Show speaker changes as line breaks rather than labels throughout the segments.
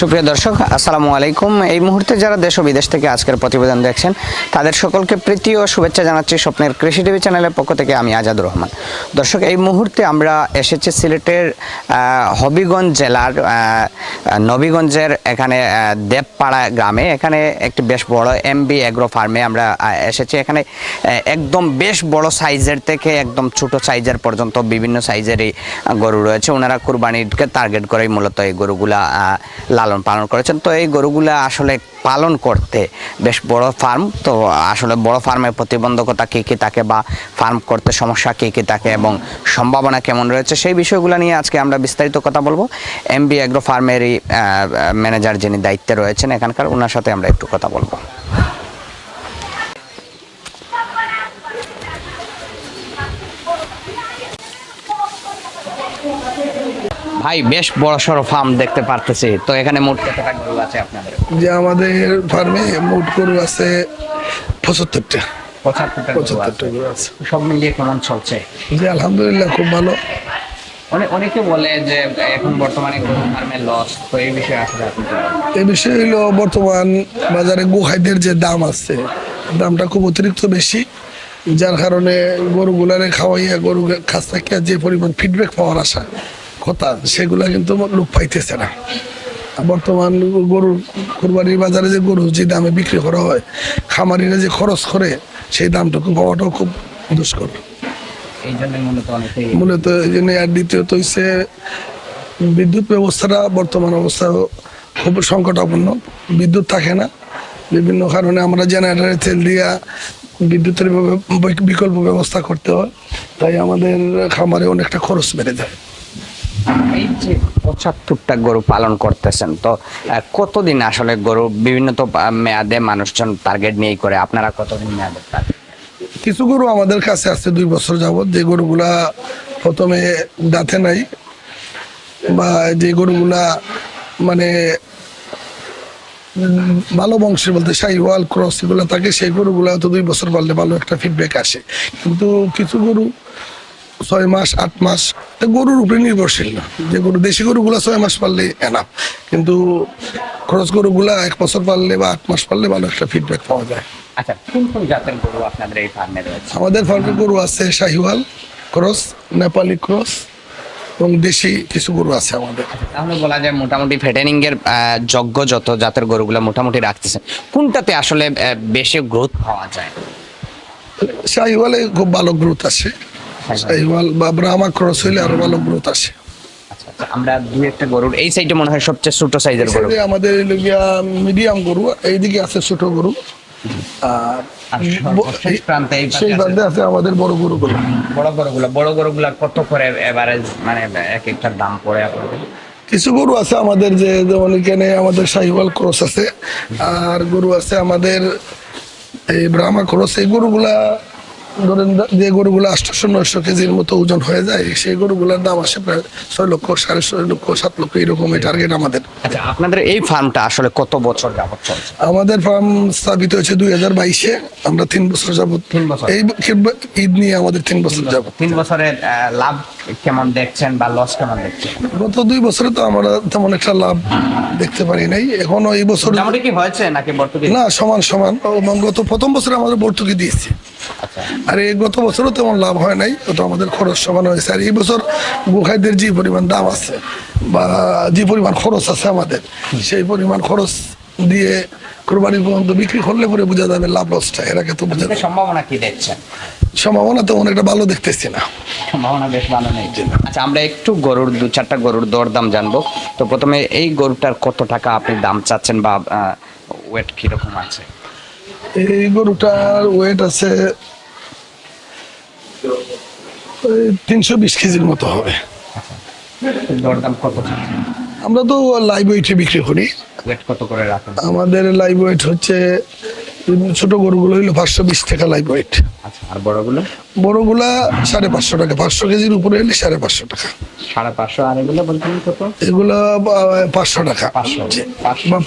সুপ্রিয় দর্শক আসসালামু আলাইকুম। এই মুহূর্তে যারা দেশ ও বিদেশ থেকে আজকের প্রতিবেদন দেখছেন তাদের সকলকে প্রীতি ও শুভেচ্ছা জানাচ্ছি স্বপ্নের কৃষি টিভি চ্যানেলের পক্ষ থেকে আমি আজাদ রহমান। দর্শক এই মুহূর্তে আমরা এসেছি সিলেটের হবিগঞ্জ জেলার নবীগঞ্জের এখানে দেবপাড়া গ্রামে। এখানে একটি বেশ বড় এমবি অ্যাগ্রো ফার্মে আমরা এসেছি। এখানে একদম বেশ বড় সাইজের থেকে একদম ছোট সাইজের পর্যন্ত বিভিন্ন সাইজেরই গরু রয়েছে। ওনারা কুরবানিকে টার্গেট করেই মূলত এই গরুগুলা আহ, লালন পালন করেছেন। তো এই গরুগুলো আসলে পালন করতে বেশ বড় ফার্ম। তো আসলে বড় ফার্মের প্রতিবন্ধকতা কী কী থাকে বা ফার্ম করতে সমস্যা কী কী থাকে এবং সম্ভাবনা কেমন রয়েছে, সেই বিষয়গুলো নিয়ে আজকে আমরা বিস্তারিত কথা বলব। এমবি অ্যাগ্রো ফার্মেরই ম্যানেজার যিনি দায়িত্বে রয়েছেন এখানকার ওনার সাথে আমরা একটু কথা বলব। ভাই বেশ বড় সড়ো ফার্ম দেখতে পারতেছি। তো এখানে মোট কতটা গরু আছে আপনাদের?
যে আমাদের ফার্মে মোট গরু আছে পঁচাত্তরটা।
পঁচাত্তরটা
পঁচাত্তরটা গরু আছে।
সব মিলিয়ে কেমন চলছে?
যে আলহামদুলিল্লাহ খুব ভালো।
অনেক অনেকে বলে যে এখন বর্তমানে গরু ফার্মে লস তো এই বিষয়ে আসলে আপনি?
এই বিষয় হলো বর্তমান বাজারে গোখাদ্যের যে দাম আছে দামটা খুব অতিরিক্ত বেশি। যার কারণে গরুগুলারে খাওয়াইয়া গরু থেকে যে পরিমাণ ফিডব্যাক পাওয়ার আশা কথা সেগুলা কিন্তু লোক পাইতেছে না। বর্তমান গরুর কোরবানির বাজারে যে গরু যে দামে বিক্রি করা হয় খামারিরা যে খরচ করে সেই দামটুকু পাওয়াটাও খুব দুষ্কর।
মূলত
এই জন্য আর দ্বিতীয়ত হচ্ছে বিদ্যুৎ ব্যবস্থাটা বর্তমান অবস্থা খুব সংকটাপন্ন। বিদ্যুৎ থাকে না। বিভিন্ন কারণে আমরা জেনারেটারে তেল দিয়া বিদ্যুতের বিকল্প ব্যবস্থা করতে হয়। তাই আমাদের খামারে অনেকটা খরচ বেড়ে যায়।
পঁচাত্তরটা গরু পালন করতেছেন, তো কতদিন আসলে গরু বিভিন্ন তো মেয়াদে মানুষজন টার্গেট নিয়েই করে? আপনারা কতদিন টার্গেট
কিছু গরু আমাদের কাছে আছে দুই বছর যাবত যে গরুগুলা প্রথমে দাঁতে নাই, বা যে গরুগুলা মানে ভালো বংশের বলতে শাহিওয়াল, ক্রস এগুলো থাকে, সেই গরুগুলা তো দুই বছর পারলে ভালো একটা ফিডব্যাক আসে। কিন্তু কিছু গরু ছয় মাস আট মাস তা গরুর উপরে নির্ভরশীল না। যে গরু দেশি গরুগুলা ছয় মাস পারলে এনাফ কিন্তু ক্রস গরুগুলা এক বছর পারলে বা আট মাস পারলে ভালো একটা ফিডব্যাক পাওয়া যায়।
আচ্ছা কোন কোন জাতের গরু আপনাদের এই ফার্মে রয়েছে?
আমাদের ফার্মে গরু আছে শাহিওয়াল ক্রস নেপালি ক্রস এবং দেশি কিছু গরু আছে আমাদের।
তাহলে বলা যায় মোটামুটি ফেটেনিং এর যোগ্য যত জাতের গরুগুলো মোটামুটি রাখতেছেন কোনটাতে আসলে বেশি গ্রোথ পাওয়া যায়?
শাহিওয়ালে খুব ভালো গ্রোথ আসে শাহিওয়াল বা ব্রাহ্মা ক্রস হইলে আরও ভালো গ্রোথ আসে।
আমরা দুই একটা গরুর এই সাইডে মনে হয় সবচেয়ে ছোট সাইজের গরু।
এখানে আমাদের মিডিয়াম গরু এইদিকে আছে ছোট গরু। আর
আর প্রান্তে এই পাশে
সেই
আছে।
আমাদের বড় গরু গরু
বড় গরুগুলো বড় গরুগুলা কত করে এভারেজ মানে এক একটার দাম পড়ে আপনাদের
কিছু? গরু আছে আমাদের যে যেমন এখানে আমাদের সাহিওয়াল ক্রস আছে আর গরু আছে আমাদের এই ব্রাহ্মা ক্রস এই গরুগুলা ধরেন যে গরুগুলো আটশোশো নয়শো কেজির মতো ওজন হয়ে যায় সেই গরুগুলার দাম আসে প্রায় ছয় লক্ষ সাড়ে ছয় লক্ষ সাত লক্ষ এরকম টার্গেট আমাদের।
আচ্ছা আপনাদের এই ফার্মটা আসলে কত বছর যাবত
আমাদের ফার্ম স্থাপিত হয়েছে দুই হাজার বাইশে আমরা তিন বছর যাবত
তিন বছর।
এই ঈদ নিয়ে আমাদের তিন বছর যাবত
তিন বছরের লাভ কেমন দেখছেন বা লস কেমন দেখছেন?
গত দুই বছরে তো আমরা তেমন একটা লাভ দেখতে পারি নাই। এখনও এই বছর
কি হয়েছে নাকি
না সমান সমান। গত প্রথম বছরে আমাদের ভর্তুকি দিয়েছি।
আচ্ছা।
আর এই গত বছরও তেমন লাভ হয় নাই ওটা আমাদের খরচ সমান হয়েছে। আর এই বছর গোখাইদের যে পরিমাণ দাম আছে বা যে পরিমাণ খরচ আছে আমাদের সেই পরিমাণ খরচ দিয়ে কোরবানি পর্যন্ত বিক্রি করলে পরে বোঝা যাবে লাভ লসটা এর আগে তো বোঝা
সম্ভাবনা কি দেখছেন?
সম্ভাবনা তেমন একটা ভালো দেখতেছি না।
সম্ভাবনা বেশ ভালো নেই। আচ্ছা আমরা একটু গরুর দু চারটা গরুর দর দাম জানব। তো প্রথমে এই গরুটার কত টাকা আপনি দাম চাচ্ছেন বা ওয়েট কীরকম আছে?
এই গরুটার ওয়েট আছে তিনশো বিশ কেজির মতো হবে।
দরদাম কত?
আমরা তো লাইভ ওয়েটে বিক্রি করি।
কত করে রাখেন?
আমাদের লাইভ ওয়েট হচ্ছে ছোট গরুগুলো হইল পাঁচশো বিশ টাকা লাইভ ওয়েট
আচ্ছা আর বড়গুলো?
বড়গুলা সাড়ে পাঁচশো টাকা পাঁচশো কেজির উপরে এলে সাড়ে পাঁচশো টাকা।
সাড়ে পাঁচশো আর এগুলো বলছেন কত?
এগুলো পাঁচশো টাকা।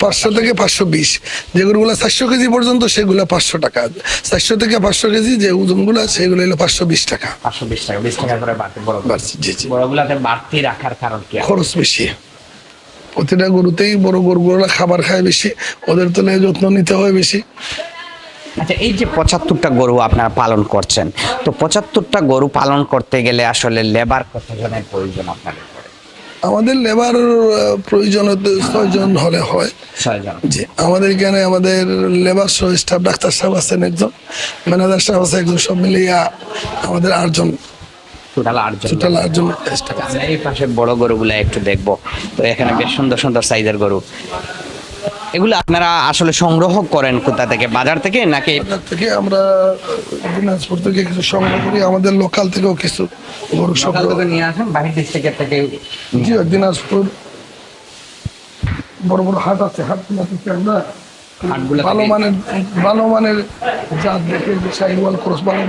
পাঁচশো
থেকে পাঁচশো বিশ। যে গরুগুলো চারশো কেজি পর্যন্ত সেগুলো পাঁচশো টাকা। চারশো থেকে পাঁচশো কেজি যে ওজনগুলো সেগুলো হলো পাঁচশো বিশ টাকা।
পাঁচশো বিশ টাকা বিশ টাকা করে বাড়তি বড়
বাড়ছে, জি জি।
বড়গুলাতে বাড়তি রাখার কারণ কি?
খরচ বেশি। প্রতিটা গরুতেই বড় গরুগুলো খাবার খায় বেশি ওদের তো যত্ন নিতে হয় বেশি।
আচ্ছা এই যে পঁচাত্তরটা গরু আপনারা পালন করছেন তো পঁচাত্তরটা গরু পালন করতে গেলে আসলে লেবার কতজনের প্রয়োজন আপনাদের
আমাদের লেবার প্রয়োজন হতে ছয়জন হলে হয়। জি আমাদের এখানে আমাদের লেবার সহ স্টাফ ডাক্তার সাহেব আছেন একজন ম্যানেজার সাহেব আছে একজন সব মিলিয়ে আমাদের আটজন।
টোটাল
আছে
এই পাশে বড় গরুগুলো একটু দেখব। তো এখানে বেশ সুন্দর সুন্দর সাইজের গরু। এগুলো আপনারা আসলে সংগ্রহ করেন কোথা থেকে? বাজার থেকে নাকি?
বাজার থেকে আমরা দিনাজপুর থেকে কিছু সংগ্রহ করি আমাদের লোকাল থেকেও কিছু গরু সংগ্রহ
থেকে নিয়ে আসেন বাহির ডিস্ট্রিক্টের থেকে
জি দিনাজপুর বড় বড় হাট আছে হাট থেকে আমরা ভালো মানের ভালো মানের জাত দেখে সাইওয়াল ক্রস ভালো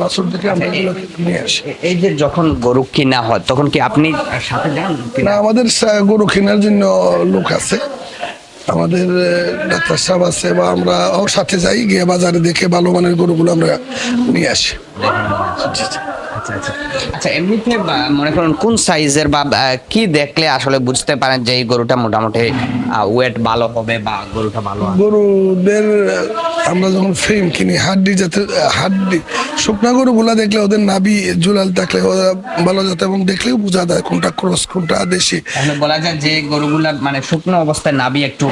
বাছুর দেখে আমরা এগুলো নিয়ে আসি।
এই যে যখন গরু কিনা হয় তখন কি আপনি সাথে যান?
না আমাদের গরু কেনার জন্য লোক আছে। আমাদের ডাক্তার সাহেব আছে, বা আমরা ওর সাথে যাই, গিয়ে বাজারে দেখে ভালো মানের গরুগুলো আমরা নিয়ে আসি।
আচ্ছা এমনিতে মনে করুন কোন সাইজের বা কি দেখলে আসলে বুঝতে পারেন যে এই গরুটা মোটামুটি ওয়েট ভালো হবে বা গরুটা ভালো
গরুদের আমরা যখন ফ্রেম কিনি হাড্ডি আহ, হাড্ডি শুকনা গরুগুলা দেখলে ওদের নাবি জুলাল থাকলে ওরা ভালো জাত এবং দেখলেও বোঝা যায় কোনটা ক্রস কোনটা দেশি।
বলা যায় যে গরুগুলা মানে শুকনো অবস্থায় নাবি একটু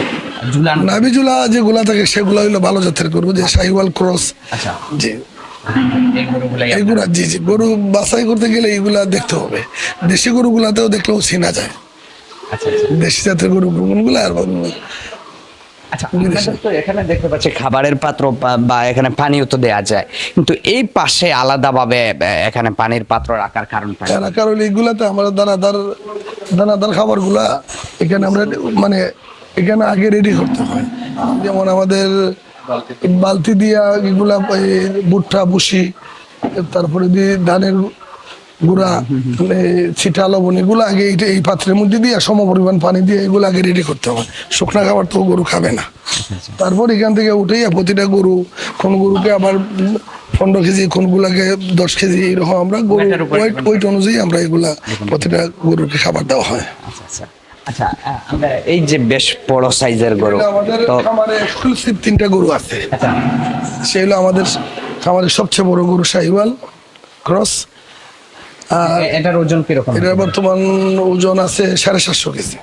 ঝুলানো
নাবি জুলা যেগুলা থাকে সেগুলো হইল ভালো জাতের গরু যে সাইওয়াল ক্রস
আচ্ছা। গরুগুলাই
এগুলা জি জি গরু বাছাই করতে গেলে এগুলা দেখতে হবে। দেশি গরুগুলাতেও দেখলেও চেনা যায়।
আচ্ছা আচ্ছা।
দেশি জাতের গরু কোনগুলো আর
আচ্ছা তো এখানে দেখতে পাচ্ছি খাবারের পাত্র বা- এখানে পানিও তো দেওয়া যায়। কিন্তু এই পাশে আলাদাভাবে এখানে পানির পাত্র রাখার কারণ
কারণ হলে এগুলাতে আমরা দানাদার দানাদার খাবারগুলা এখানে আমরা মানে এখানে আগে রেডি করতে হয়। যেমন আমাদের বালতি দিয়া। এগুলা ভুট্টা বুসি তারপরে দিয়ে ধানের গুঁড়া ছিটা লবণ এগুলো আগে এই পাত্রের মধ্যে দিয়ে সম পরিমাণ পানি দিয়ে এগুলো আগে রেডি করতে হবে। শুকনা খাবার তো গরু খাবে না। তারপর এখান থেকে উঠেই প্রতিটা গরু কোন গরুকে আবার পনেরো কেজি কোনগুলাকে দশ কেজি এরকম আমরা গরু ওয়েট অনুযায়ী আমরা এগুলা প্রতিটা গরুকে খাবার দেওয়া হয়।
আচ্ছা আচ্ছা। আচ্ছা এই যে বেশ বড় সাইজের গরু
আমাদের খামারে এক্সক্লুসিভ তিনটা গরু আছে।
সেই
সেগুলো আমাদের খামারের সবচেয়ে বড় গরু শাহিওয়াল ক্রস। আর
এটার ওজন কীরকম?
এটার বর্তমান ওজন আছে সাড়ে সাতশো কেজি।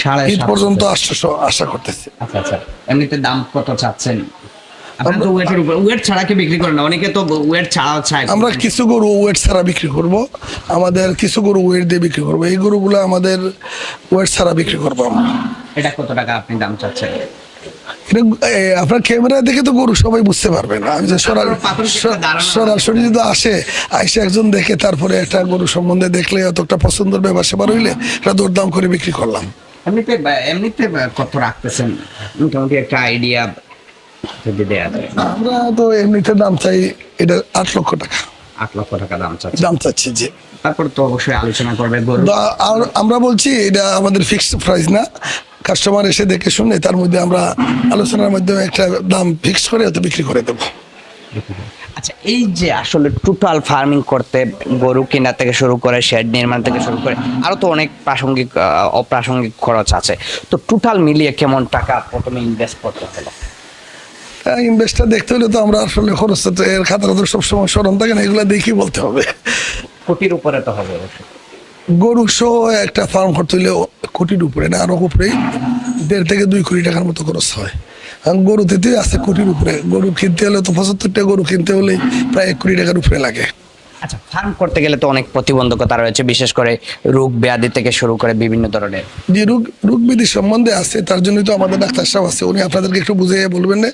সাড়ে
ঈদ পর্যন্ত আটশো আশা করতেছে।
আচ্ছা আচ্ছা। এমনিতে দাম কত চাচ্ছেন? আপনারা তো ওয়েটের উপর ওয়েট ছাড়া বিক্রি করেন না। অনেকে তো ওয়েট ছাড়াও চায়
আমরা কিছু গরু ওয়েট ছাড়া বিক্রি করব। আমাদের কিছু গরু ওয়েট দিয়ে বিক্রি করব। এই গরুগুলো আমাদের ওয়েট ছাড়া বিক্রি করব আমরা।
এটা কত টাকা আপনি দাম চাচ্ছেন?
আপনার ক্যামেরা দেখে তো গরু সবাই বুঝতে পারবে না। আমি। সরাসরি যদি আসে আইসে একজন দেখে তারপরে একটা গরু সম্বন্ধে দেখলে অত একটা পছন্দের ব্যাপার সেবার হইলে এটা দরদাম করে বিক্রি করলাম।
এমনিতে এমনিতে কত রাখতেছেন? মোটামুটি একটা আইডিয়া যদি দেয়া যায়।
আমরা তো এমনিতে দাম চাই এটা আট লক্ষ টাকা।
আট লক্ষ টাকা দাম চাচ্ছে।
দাম চাচ্ছি যে
তারপর তো অবশ্যই আলোচনা করবে
আর আমরা বলছি এটা আমাদের ফিক্সড প্রাইস না। কাস্টমার এসে দেখে শুনে তার মধ্যে আমরা আলোচনার মাধ্যমে একটা দাম ফিক্স করে হয়তো বিক্রি করে দেবো।
আচ্ছা এই যে আসলে টোটাল ফার্মিং করতে গরু কেনা থেকে শুরু করে শেড নির্মাণ থেকে শুরু করে আরও তো অনেক প্রাসঙ্গিক অপ্রাসঙ্গিক খরচ আছে। তো টোটাল মিলিয়ে কেমন টাকা প্রথমে ইনভেস্ট করতে হলো?
ইনভেস্টটা দেখতে হলে তো আমরা আসলে খরচ এর খাতা তো সবসময় স্মরণ থাকে না এগুলো দেখি বলতে হবে।
কোটির উপরে তো হবে।
গরু সহ একটা ফার্ম করতে হলে কোটির উপরে না আরও উপরেই দেড় থেকে দুই কোটি টাকার মতো খরচ হয়। আর গরুতে আছে কোটির উপরে গরু কিনতে হলে তো পঁচাত্তরটা গরু কিনতে হলে প্রায় এক কোটি টাকার উপরে লাগে।
আচ্ছা ফার্ম করতে গেলে তো অনেক প্রতিবন্ধকতা রয়েছে, বিশেষ করে রোগ ব্যাধি থেকে শুরু করে বিভিন্ন ধরনের।
যে রোগ রোগ ব্যাধি সম্বন্ধে আছে, তার জন্যই তো আমাদের ডাক্তার সাহেব আছে, উনি আপনাদেরকে একটু বুঝিয়ে বলবেন না,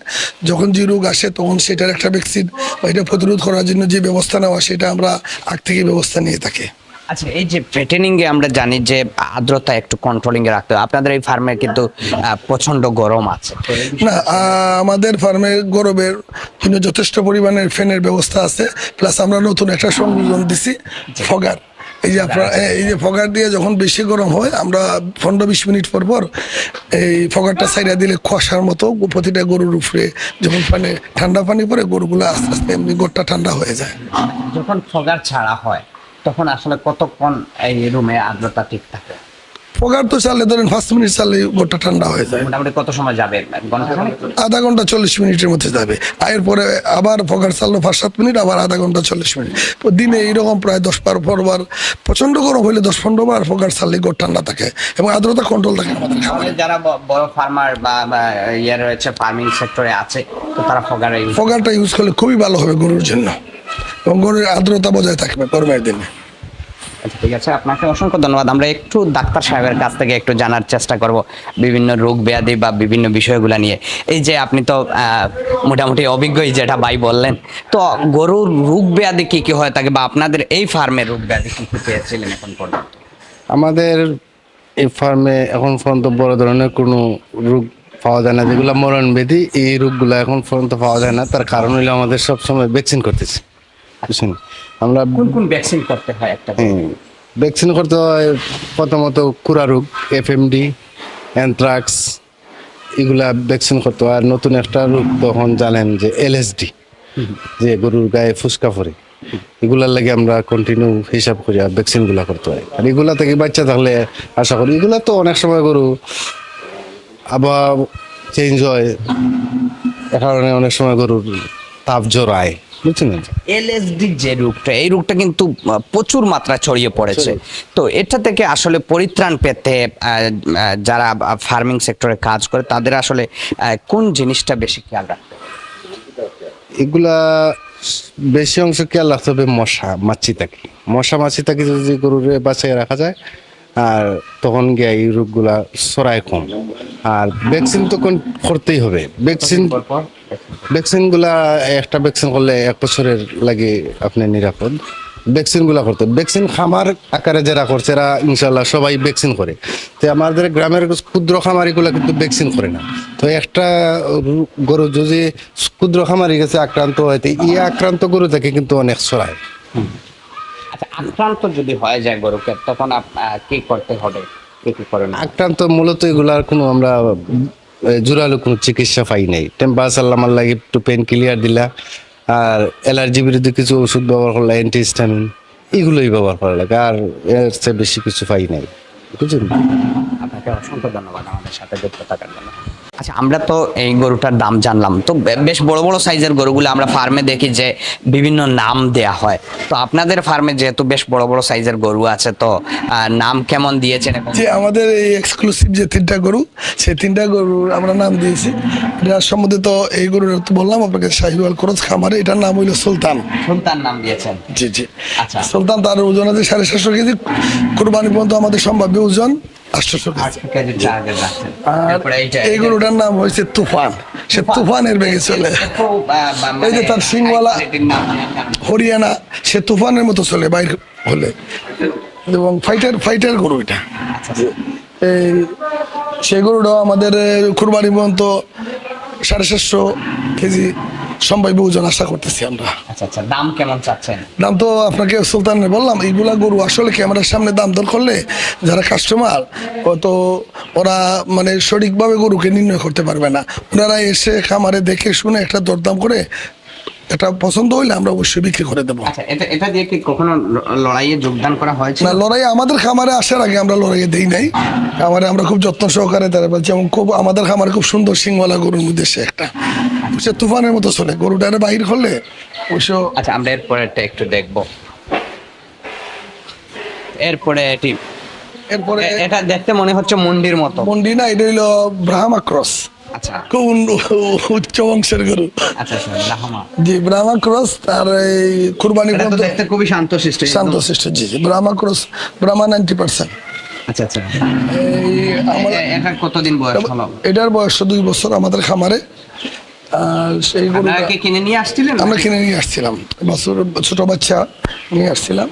যখন যে রোগ আসে তখন সেটার একটা ভ্যাকসিন বা এটা প্রতিরোধ করার জন্য যে ব্যবস্থা নেওয়া, সেটা আমরা আগ থেকে ব্যবস্থা নিয়ে থাকি।
আচ্ছা এই যে পেটেনিং এ আমরা জানি যে আর্দ্রতা একটু কন্ট্রোলিং এ রাখতে হবে আপনাদের এই ফার্মে কিন্তু প্রচণ্ড গরম আছে।
না আমাদের ফার্মে গরমের জন্য যথেষ্ট পরিমাণের ফ্যানের ব্যবস্থা আছে। প্লাস আমরা নতুন একটা সংযোজন দিছি ফগার। এই যে আপনার এই যে ফগার দিয়ে যখন বেশি গরম হয় আমরা পনেরো বিশ মিনিট পর পর এই ফগারটা সাইডা দিলে খসার মতো প্রতিটা গরুর উপরে যখন পানি ঠান্ডা পানি পরে গরুগুলো আস্তে আস্তে এমনি গোটটা ঠান্ডা হয়ে যায়।
যখন ফগার ছাড়া হয় তখন আসলে কতক্ষণ এই রুমে আর্দ্রতা ঠিক থাকে?
ফোগার তো চালে ধরেন পাঁচ মিনিট চালে গোটা ঠান্ডা হয়ে যায়।
মোটামুটি কত সময় যাবে?
আধা ঘণ্টা চল্লিশ মিনিটের মধ্যে যাবে। আর এরপরে আবার ফোগার চাললো পাঁচ সাত মিনিট আবার আধা ঘণ্টা চল্লিশ মিনিট। দিনে এইরকম প্রায় দশ বার বার প্রচণ্ড গরম হইলে দশ পনেরো বার ফোগার চাললে গোট ঠান্ডা থাকে এবং আর্দ্রতা কন্ট্রোল থাকে আমাদের
যারা বড় ফার্মার বা ইয়ে রয়েছে ফার্মিং সেক্টরে আছে তো তারা ফগারে
ফোগারটা ইউজ করলে খুবই ভালো হবে গরুর জন্য। গরুর আর্দ্রতা বজায় থাকবে গরমের দিনে।
আচ্ছা, ঠিক আছে। আপনাকে অসংখ্য ধন্যবাদ। আমরা একটু ডাক্তার সাহেবের কাছ থেকে একটু জানার চেষ্টা করব বিভিন্ন রোগ ব্যাধি বা বিভিন্ন বিষয়গুলো নিয়ে। এই যে আপনি তো মোটামুটি অভিজ্ঞই যেটা ভাই বললেন। তো গরুর রোগ ব্যাধি কি কি হয় থাকে বা আপনাদের এই ফার্মের রোগ ব্যাধি কি কি পেয়েছিলেন এখন পর্যন্ত?
আমাদের এই ফার্মে এখন পর্যন্ত বড় ধরনের কোনো রোগ পাওয়া যায় না। যেগুলো মরণ ব্যাধি এই রোগগুলো এখন পর্যন্ত পাওয়া যায় না। তার কারণ হলো আমাদের সবসময় ভ্যাকসিন করতেছি। বুঝছেন আমরা
কোন কোন ভ্যাকসিন করতে হয় একটা
ভ্যাকসিন করতে হয় প্রথমত কুড়া রোগ এফএমডি অ্যানথ্রাক্স এগুলা ভ্যাকসিন করতে হয়। আর নতুন একটা রোগ তখন জানেন যে এলএসডি যে গরুর গায়ে ফুসকা পড়ে। এগুলার লাগে আমরা কন্টিনিউ হিসাব করি আর ভ্যাকসিনগুলা করতে হয়। আর এগুলা থেকে বাচ্চা থাকলে আশা করি এগুলা তো অনেক সময় গরু আবহাওয়া চেঞ্জ হয়। এ কারণে অনেক সময় গরুর তাপ জড়ায়। বুঝছেন
এলএসডি যে রোগটা এই রোগটা কিন্তু প্রচুর মাত্রা ছড়িয়ে পড়েছে। তো এটা থেকে আসলে পরিত্রাণ পেতে যারা ফার্মিং সেক্টরে কাজ করে তাদের আসলে কোন জিনিসটা বেশি খেয়াল রাখতে
এগুলা বেশি অংশ খেয়াল রাখতে হবে মশা মাছি থাকি মশা মাছি থাকি যদি গরুরে বাঁচাই রাখা যায় আর তখন গিয়ে এই রোগগুলা সরাই কম। আর ভ্যাকসিন তো কোন- করতেই হবে। ভ্যাকসিন ভ্যাকসিনগুলা একটা ভ্যাকসিন করলে এক বছরের লাগে আপনি নিরাপদ। ভ্যাকসিনগুলা করতে ভ্যাকসিন খামার আকারে যারা করছে এরা ইনশাল্লাহ সবাই ভ্যাকসিন করে। তো আমাদের গ্রামের ক্ষুদ্র খামারিগুলা কিন্তু ভ্যাকসিন করে না। তো একটা গরু যদি ক্ষুদ্র খামারি গেছে আক্রান্ত হয় তো ই আক্রান্ত গরু থেকে কিন্তু অনেক ছড়ায়।
আচ্ছা আক্রান্ত যদি হয়ে যায় গরুকে তখন কি করতে হবে?
আক্রান্ত মূলত এগুলার কোনো আমরা জোরালো কোনো চিকিৎসা পাই নাই। টেম্পাস আমার আল্লাহ একটু পেন ক্লিয়ার দিলা আর অ্যালার্জি বিরুদ্ধে কিছু ওষুধ ব্যবহার করলে অ্যান্টিস্টামিন এগুলোই ব্যবহার করা লাগে আর এর চেয়ে বেশি কিছু পাই নাই। বুঝলেন
আপনাকে অসংখ্য ধন্যবাদ আমাদের সাথে যুক্ত থাকার জন্য। আচ্ছা আমরা তো এই গরুটার দাম জানলাম। তো বেশ বড় বড় সাইজের গরুগুলো আমরা ফার্মে দেখি যে বিভিন্ন নাম দেয়া হয়। তো আপনাদের ফার্মে যেহেতু বেশ বড় বড় সাইজের গরু আছে তো নাম কেমন দিয়েছেন
যে আমাদের এই এক্সক্লুসিভ যে তিনটা গরু সেই তিনটা গরুর আমরা নাম দিয়েছি। এটার সম্বন্ধে তো এই গরুর তো বললাম আপনাকে শাহিওয়াল খরচ খামারে এটার নাম হইল সুলতান।
সুলতান নাম দিয়েছেন।
জি জি।
আচ্ছা।
সুলতান তার ওজন আছে সাড়ে সাতশো কেজি। কোরবানি পর্যন্ত আমাদের সম্ভাব্য ওজন আটশোশো এই গরুটার নাম হয়েছে তুফান। সে তুফানের বেগে চলে। এই যে
মানে
তার
নাম দিয়েছেন।
হরিয়ানা সে তুফানের মতো চলে বাইর হলে। এবং ফাইটার ফাইটার গরু এটা।
আচ্ছা,
এই সেই গরুটাও আমাদের কুরবানি পর্যন্ত সাড়ে সাতশো কেজি সম্ভাব্য ওজন আশা করতেছি আমরা।
আচ্ছা আচ্ছা দাম কেমন চাচ্ছেন?
দাম তো আপনাকে সুলতান বললাম এইগুলা গরু আসলে ক্যামেরার সামনে দাম দর করলে যারা কাস্টমার তো ওরা মানে সঠিকভাবে গরুকে নির্ণয় করতে পারবে না। ওনারা এসে খামারে দেখে শুনে একটা দরদাম করে এটা পছন্দ হইলে আমরা অবশ্যই বিক্রি করে দেবো।
আচ্ছা এটা এটা দিয়ে কি কখনো লড়াইয়ে যোগদান করা হয়েছে?
না লড়াই আমাদের খামারে আসার আগে আমরা লড়াইয়ে দেই নাই। খামারে আমরা খুব যত্ন সহকারে তারা বলছি এবং খুব আমাদের খামারে খুব সুন্দর সিংওয়ালা গরুর মধ্যে সে একটা সে তুফানের মতো চলে গরুটারে বাহির করলে অবশ্য
আচ্ছা আমরা এরপরে এটা একটু দেখব। এরপরে এটি
এরপরে
এটা দেখতে মনে হচ্ছে মন্ডির মতো।
মন্ডি না এটা হইল ব্রাহ্মা ক্রস
আচ্ছা।
খুব উচ্চ বংশের গরু?
আচ্ছা
জি ব্রাহ্মা ক্রস এই কুরবানি পর্যন্ত
দেখতে খুবই শান্ত শিষ্ট
শান্ত শিষ্ট জি জি Brahma cross Brahma ninety percent.
আচ্ছা আচ্ছা।
এই
কতদিন বয়স হলো?
এটার বয়স দুই বছর আমাদের খামারে। আর সেই
কিনে নিয়ে আসছিলেন?
আমরা কিনে নিয়ে আসছিলাম। ছোট বাচ্চা নিয়ে আসছিলাম।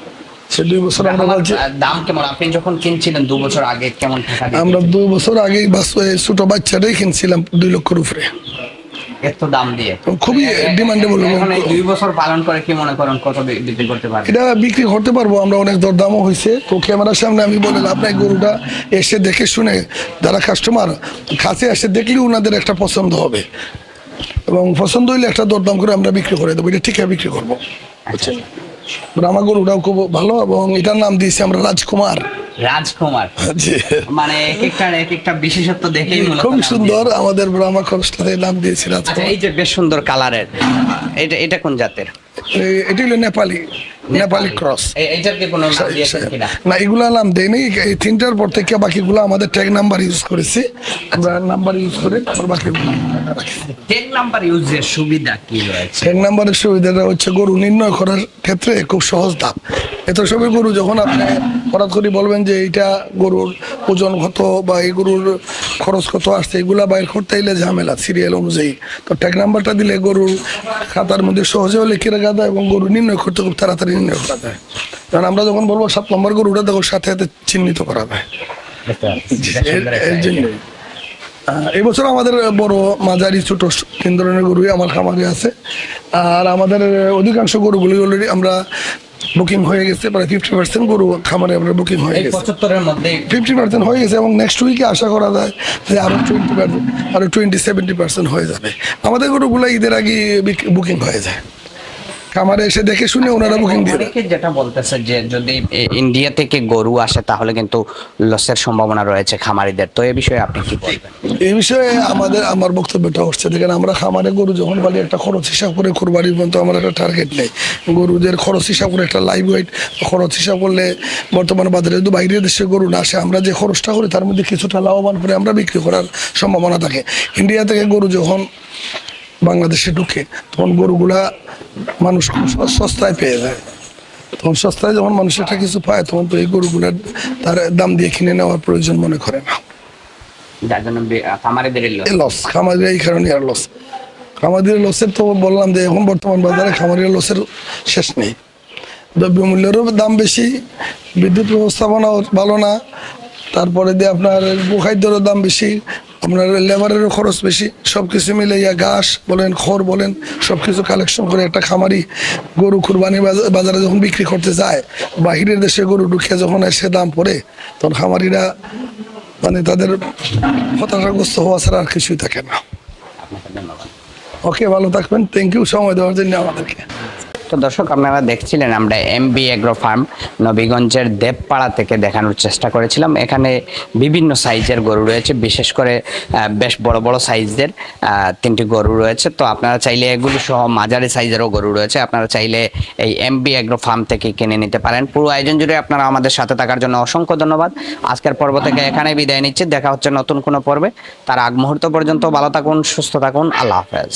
সে দুই বছর আমরা বলছি
দাম কেমন? আপনি যখন কিনছিলেন দু বছর আগে কেমন টাকা
আমরা দুই বছর আগে বাস ছোট বাচ্চাটাই কিনছিলাম দুই লক্ষর উপরে।
এত দাম দিয়ে?
খুবই।
দুই বছর পালন করে কি মনে করেন কত বিক্রি করতে পারবেন?
এটা বিক্রি করতে পারব আমরা অনেক দরদামও হয়েছে। তো ক্যামেরার সামনে আমি বললাম আপনার গরুটা এসে দেখে শুনে যারা কাস্টমার কাছে এসে দেখলে ওনাদের একটা পছন্দ হবে। এবং পছন্দ হইলে একটা দরদাম করে আমরা বিক্রি করে দেবো এটা ঠিক বিক্রি করব। বুঝছেন? ব্রাহ্মা গরুটাও খুব ভালো এবং এটার নাম দিয়েছি আমরা রাজকুমার।
রাজকুমার। মানে একটা একটা বিশেষত্ব দেখেই
খুব সুন্দর আমাদের ব্রাহ্মা খরচটাতে নাম দিয়েছি রাজকুমার।
এই যে বেশ সুন্দর কালারের। এটা এটা কোন জাতের?
এটি হলো নেপালি। নেপালি ক্রস না এগুলা নাম দেয়নি এই তিনটার পর থেকে বাকিগুলো আমাদের ট্যাগ নাম্বার ইউজ করেছি। আমরা নাম্বার ইউজ করে তারপর বাকিগুলো
টেন নাম্বার ইউজের সুবিধা কি রয়েছে?
ট্যাগ নাম্বারের সুবিধাটা হচ্ছে গরু নির্ণয় করার ক্ষেত্রে খুব সহজ ধাপ। এত সবই গরু যখন আপনি হঠাৎ করে বলবেন যে এইটা গরুর ওজন কত বা এই গরুর খরচ কত আসছে এগুলা বাইর করতে এলে ঝামেলা সিরিয়াল অনুযায়ী। তো ট্যাগ নাম্বারটা দিলে গরুর খাতার মধ্যে সহজেও লিখে রাখা যায় এবং গরু নির্ণয় করতে খুব তাড়াতাড়ি নির্ণয় করা যায়। কারণ আমরা যখন বলব সাত নম্বর গরুটা তখন সাথে সাথে চিহ্নিত করা যায়। এর- এর জন্য এই বছর আমাদের বড় মাঝারি ছোট তিন ধরনের গরুই আমার খামারে আছে। আর আমাদের অধিকাংশ গরুগুলি অলরেডি আমরা বুকিং হয়ে গেছে প্রায় ফিফটি পার্সেন্ট গরু খামারে আমরা বুকিং হয়ে গেছে।
পঁচাত্তরের মধ্যে
ফিফটি পার্সেন্ট হয়ে গেছে এবং নেক্সট উইকে আশা করা যায় যে আরও টোয়েন্টি পার্সেন্ট আরও টোয়েন্টি সেভেন্টি পার্সেন্ট হয়ে যাবে। আমাদের গরুগুলো ঈদের আগে বুকিং হয়ে যায়। খামারে এসে দেখে শুনে ওনারা বুকিং দিয়ে
অনেকে যেটা বলতেছে যে যদি ইন্ডিয়া থেকে গরু আসে তাহলে কিন্তু লসের সম্ভাবনা রয়েছে খামারিদের। তো এ বিষয়ে আপনি কি বলবেন?
এই বিষয়ে আমাদের আমার বক্তব্যটা হচ্ছে দেখেন আমরা খামারে গরু যখন বলি একটা খরচ হিসাব করে কোরবানির পর্যন্ত আমার একটা টার্গেট নেই। গরুদের খরচ হিসাব করে একটা লাইভ ওয়েট খরচ হিসাব করলে বর্তমান বাজারে যদি বাইরের দেশে গরু না আসে আমরা যে খরচটা করি তার মধ্যে কিছুটা লাভবান করে আমরা বিক্রি করার সম্ভাবনা থাকে। ইন্ডিয়া থেকে গরু যখন বাংলাদেশে ঢুকে তখন গরুগুলা মানুষ সস্তায় পেয়ে যায়। তখন সস্তায় যখন মানুষ একটা কিছু পায় তখন তো এই গরুগুলার তার দাম দিয়ে কিনে নেওয়ার প্রয়োজন মনে করে না।
যার জন্য বে- খামারিদের loss।
লস খামারিরা এই কারণে আর লস খামারিদের লসের তো বললাম যে এখন বর্তমান বাজারে খামারির লসের শেষ নেই। দ্রব্যমূল্যেরও দাম বেশি বিদ্যুৎ ব্যবস্থাপনাও ভালো না তারপরে দিয়ে আপনার গোখাদ্যেরও দাম বেশি আপনার লেবারেরও খরচ বেশি সব কিছু মিলে ইয়া ঘাস বলেন খড় বলেন সব কিছু কালেকশন করে একটা খামারি গরু কুরবানি বাজারে যখন বিক্রি করতে যায় বাহিরের দেশে গরু ঢুকে যখন এসে দাম পড়ে তখন খামারিরা মানে তাদের হতাশাগ্রস্ত হওয়া ছাড়া আর কিছুই থাকে না। ওকে ভালো থাকবেন। থ্যাংক ইউ সময় দেওয়ার জন্য আমাদেরকে।
তো দর্শক, আপনারা দেখছিলেন আমরা এম বি এগ্রো ফার্ম নবীগঞ্জের দেবপাড়া থেকে দেখানোর চেষ্টা করেছিলাম। এখানে বিভিন্ন সাইজের গরু রয়েছে, বিশেষ করে বেশ বড় বড় সাইজদের তিনটি গরু রয়েছে। তো আপনারা চাইলে এগুলো সহ মাঝারি সাইজেরও গরু রয়েছে। আপনারা চাইলে এই এম বি এগ্রো ফার্ম থেকে কিনে নিতে পারেন। পুরো আয়োজন জুড়ে আপনারা আমাদের সাথে থাকার জন্য অসংখ্য ধন্যবাদ। আজকের পর্ব থেকে এখানে বিদায় নিচ্ছি। দেখা হচ্ছে নতুন কোনো পর্বে। তার আগ মুহূর্ত পর্যন্ত ভালো থাকুন, সুস্থ থাকুন। আল্লাহ হাফেজ।